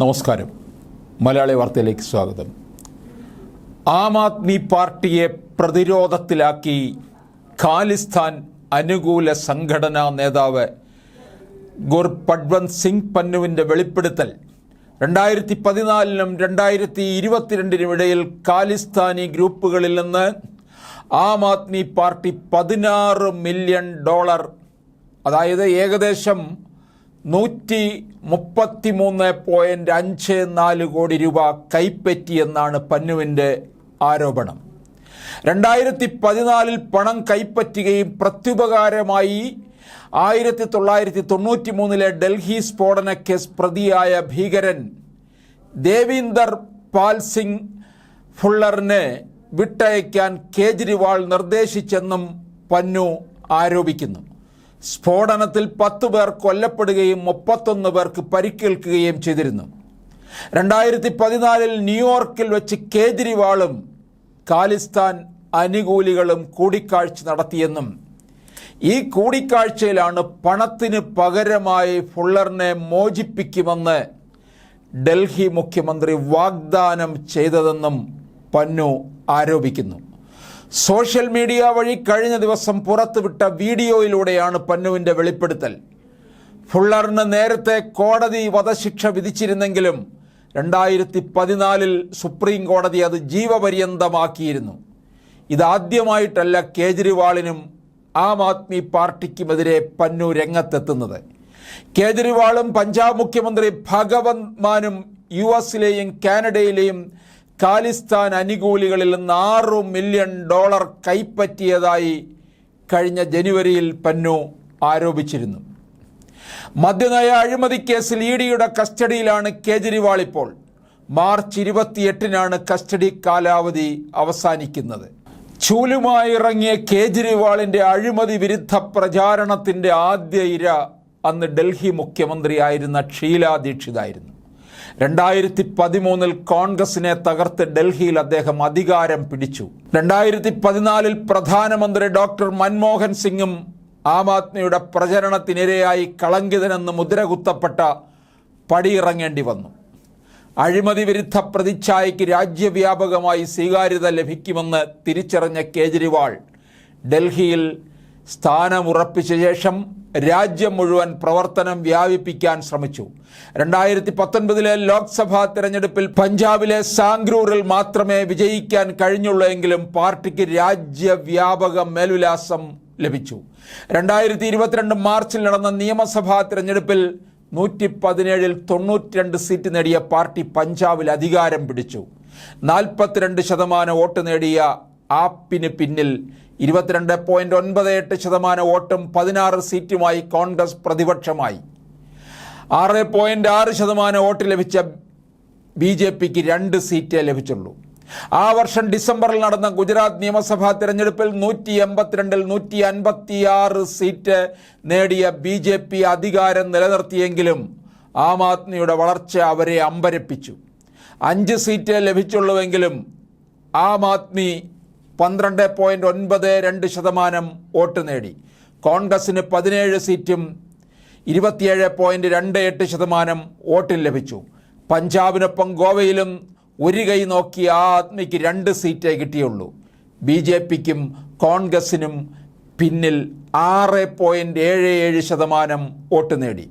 നമസ്കാരം. മലയാളി വാർത്തയിലേക്ക് സ്വാഗതം. ആം ആദ്മി പാർട്ടിയെ പ്രതിരോധത്തിലാക്കി ഖാലിസ്ഥാൻ അനുകൂല സംഘടനാ നേതാവ് ഗുർപഡ്വന്ത് സിംഗ് പന്നുവിന്റെ വെളിപ്പെടുത്തൽ. രണ്ടായിരത്തി പതിനാലിനും രണ്ടായിരത്തി ഇരുപത്തിരണ്ടിനും ഇടയിൽ ഖാലിസ്ഥാനി ഗ്രൂപ്പുകളിൽ നിന്ന് ആം ആദ്മി പാർട്ടി പതിനാറ് മില്യൺ ഡോളർ അതായത് ഏകദേശം നൂറ്റി മുപ്പത്തി മൂന്ന് പോയിന്റ് അഞ്ച് നാല് കോടി രൂപ കൈപ്പറ്റിയെന്നാണ് പന്നുവിന്റെ ആരോപണം. രണ്ടായിരത്തി പതിനാലിൽ പണം കൈപ്പറ്റുകയും പ്രത്യുപകാരമായി ആയിരത്തി തൊള്ളായിരത്തി തൊണ്ണൂറ്റി മൂന്നിലെ ഡൽഹി സ്ഫോടന കേസ് പ്രതിയായ ഭീകരൻ ദേവീന്ദർ പാൽ സിംഗ് ഫുള്ളറിനെ വിട്ടയക്കാൻ കേജ്രിവാൾ നിർദ്ദേശിച്ചെന്നും പന്നു ആരോപിക്കുന്നു. സ്ഫോടനത്തിൽ പത്ത് പേർ കൊല്ലപ്പെടുകയും മുപ്പത്തൊന്ന് പേർക്ക് പരിക്കേൽക്കുകയും ചെയ്തിരുന്നു. രണ്ടായിരത്തി പതിനാലിൽ ന്യൂയോർക്കിൽ വെച്ച് കേജ്രിവാളും ഖാലിസ്ഥാൻ അനുകൂലികളും കൂടിക്കാഴ്ച നടത്തിയെന്നും ഈ കൂടിക്കാഴ്ചയിലാണ് പണത്തിന് പകരമായി ഫുള്ളറിനെ മോചിപ്പിക്കുമെന്ന് ഡൽഹി മുഖ്യമന്ത്രി വാഗ്ദാനം ചെയ്തതെന്നും പന്നു ആരോപിക്കുന്നു. സോഷ്യൽ മീഡിയ വഴി കഴിഞ്ഞ ദിവസം പുറത്തുവിട്ട വീഡിയോയിലൂടെയാണ് പന്നുവിന്റെ വെളിപ്പെടുത്തൽ. ഫുള്ളറിന് നേരത്തെ കോടതി വധശിക്ഷ വിധിച്ചിരുന്നെങ്കിലും രണ്ടായിരത്തി പതിനാലിൽ സുപ്രീം കോടതി അത് ജീവപര്യന്തമാക്കിയിരുന്നു. ഇതാദ്യമായിട്ടല്ല കേജ്രിവാളിനും ആം ആദ്മി പാർട്ടിക്കുമെതിരെ പന്നു രംഗത്തെത്തുന്നത്. കേജ്രിവാളും പഞ്ചാബ് മുഖ്യമന്ത്രി ഭഗവന്ത് മാനും യു എസിലെയും കാനഡയിലെയും ഖാലിസ്ഥാൻ അനുകൂലികളിൽ നിന്ന് ആറു മില്യൺ ഡോളർ കൈപ്പറ്റിയതായി കഴിഞ്ഞ ജനുവരിയിൽ പന്നു ആരോപിച്ചിരുന്നു. മദ്യനയ അഴിമതി കേസിൽ ഇ ഡിയുടെ കസ്റ്റഡിയിലാണ് കേജ്രിവാൾ ഇപ്പോൾ. മാർച്ച് ഇരുപത്തിയെട്ടിനാണ് കസ്റ്റഡി കാലാവധി അവസാനിക്കുന്നത്. ചൂലുമായി ഇറങ്ങിയ കേജ്രിവാളിന്റെ അഴിമതി വിരുദ്ധ പ്രചാരണത്തിന്റെ ആദ്യ ഇര അന്ന് ഡൽഹി മുഖ്യമന്ത്രിയായിരുന്ന ഷീല ദീക്ഷിതായിരുന്നു. രണ്ടായിരത്തി പതിമൂന്നിൽ കോൺഗ്രസിനെ തകർത്ത് ഡൽഹിയിൽ അദ്ദേഹം അധികാരം പിടിച്ചു. രണ്ടായിരത്തി പതിനാലിൽ പ്രധാനമന്ത്രി ഡോക്ടർ മൻമോഹൻ സിംഗും ആം ആദ്മിയുടെ പ്രചരണത്തിനിരയായി കളങ്കിതനെന്ന് മുദ്രകുത്തപ്പെട്ട പടിയിറങ്ങേണ്ടി വന്നു. അഴിമതി വിരുദ്ധ പ്രതിച്ഛായയ്ക്ക് രാജ്യവ്യാപകമായി സ്വീകാര്യത ലഭിക്കുമെന്ന് തിരിച്ചറിഞ്ഞ കേജ്രിവാൾ ഡൽഹിയിൽ സ്ഥാനമുറപ്പിച്ച ശേഷം രാജ്യം മുഴുവൻ പ്രവർത്തനം വ്യാപിപ്പിക്കാൻ ശ്രമിച്ചു. രണ്ടായിരത്തി പത്തൊൻപതിലെ ലോക്സഭാ തെരഞ്ഞെടുപ്പിൽ പഞ്ചാബിലെ സാംഗ്രൂറിൽ മാത്രമേ വിജയിക്കാൻ കഴിഞ്ഞുള്ളൂ പാർട്ടിക്ക് രാജ്യവ്യാപക മേൽവിലാസം ലഭിച്ചു. രണ്ടായിരത്തി ഇരുപത്തിരണ്ട് മാർച്ചിൽ നടന്ന നിയമസഭാ തെരഞ്ഞെടുപ്പിൽ നൂറ്റി പതിനേഴിൽ തൊണ്ണൂറ്റിരണ്ട് സീറ്റ് നേടിയ പാർട്ടി പഞ്ചാബിൽ അധികാരം പിടിച്ചു. നാൽപ്പത്തിരണ്ട് ശതമാനം വോട്ട് നേടിയ ആപ്പിന് പിന്നിൽ ഇരുപത്തിരണ്ട് പോയിന്റ് ഒൻപത് എട്ട് ശതമാനം വോട്ടും പതിനാറ് സീറ്റുമായി കോൺഗ്രസ് പ്രതിപക്ഷമായി. ആറ് പോയിന്റ് ആറ് ശതമാനം വോട്ട് ലഭിച്ച ബി ജെ പിക്ക് രണ്ട് സീറ്റേ ലഭിച്ചുള്ളൂ. ആ വർഷം ഡിസംബറിൽ നടന്ന ഗുജറാത്ത് നിയമസഭാ തിരഞ്ഞെടുപ്പിൽ നൂറ്റി എൺപത്തിരണ്ടിൽ നൂറ്റി അൻപത്തിയാറ് സീറ്റ് നേടിയ ബി ജെ പി അധികാരം നിലനിർത്തിയെങ്കിലും ആം ആദ്മിയുടെ വളർച്ച അവരെ അമ്പരപ്പിച്ചു. അഞ്ച് സീറ്റേ ലഭിച്ചുള്ളൂവെങ്കിലും ആം ആദ്മി പന്ത്രണ്ട് പോയിന്റ് ഒൻപത് രണ്ട് ശതമാനം വോട്ട് നേടി. കോൺഗ്രസിന് പതിനേഴ് സീറ്റും ഇരുപത്തിയേഴ് പോയിന്റ് രണ്ട് എട്ട് ശതമാനം വോട്ടിൽ ലഭിച്ചു. പഞ്ചാബിനൊപ്പം ഗോവയിലും ഒരു കൈ നോക്കി ആത്മിക്ക് രണ്ട് സീറ്റേ കിട്ടിയുള്ളൂ. ബി ജെ പിക്കും കോൺഗ്രസിനും പിന്നിൽ ആറ് പോയിന്റ് ഏഴ് ഏഴ് ശതമാനം വോട്ട് നേടി.